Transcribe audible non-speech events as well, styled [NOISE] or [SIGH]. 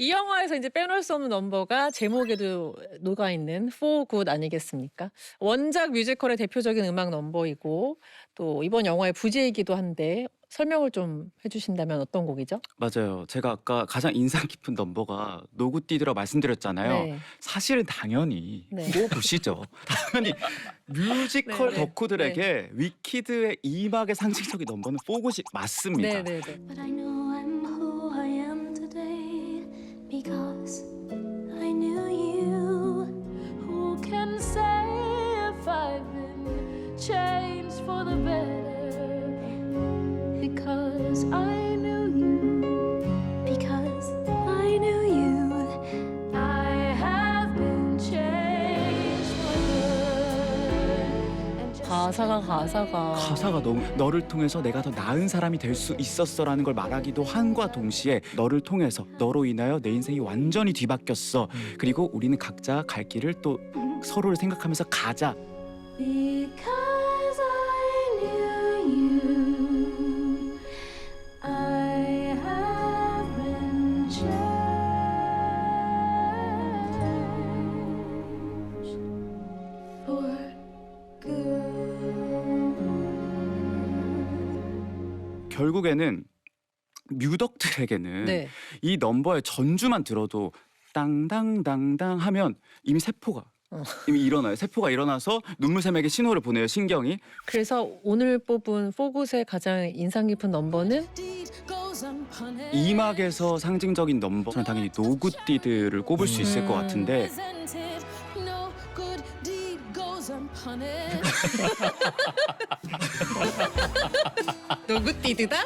이 영화에서 이제 빼놓을 수 없는 넘버가 제목에도 녹아 있는 For Good 아니겠습니까? 원작 뮤지컬의 대표적인 음악 넘버이고 또 이번 영화의 부제이기도 한데 설명을 좀 해주신다면 어떤 곡이죠? 맞아요. 제가 아까 가장 인상 깊은 넘버가 노구띠드라 말씀드렸잖아요. 네. 사실은 당연히 네. 뭐 보시죠. [LAUGHS] 당연히 뮤지컬 네, 네. 덕후들에게 위키드의 이막의 상징적인 넘버는 포굿이 맞습니다. 네 네 네. For the better? Because I knew you. Because I knew you. I have been changed for good. And just 가사가 가사가 가사가 너무 너를 통해서 내가 더 나은 사람이 될 수 있었어라는 걸 말하기도 한과 동시에 너를 통해서 너로 인하여 내 인생이 완전히 뒤바뀌었어. 그리고 우리는 각자 갈 길을 또 서로를 생각하면서 가자. Because 결국에는 뮤덕들에게는 네. 이 넘버의 전주만 들어도 땅당당당 하면 이미 세포가 어. 이미 일어나요. 세포가 일어나서 눈물샘에게 신호를 보내요. 신경이. 그래서 오늘 뽑은 포굿의 가장 인상 깊은 넘버는 이막에서 상징적인 넘버 저는 당연히 노굿디드를 꼽을 수 있을 것 음. 같은데. [LAUGHS] 노굿디드다?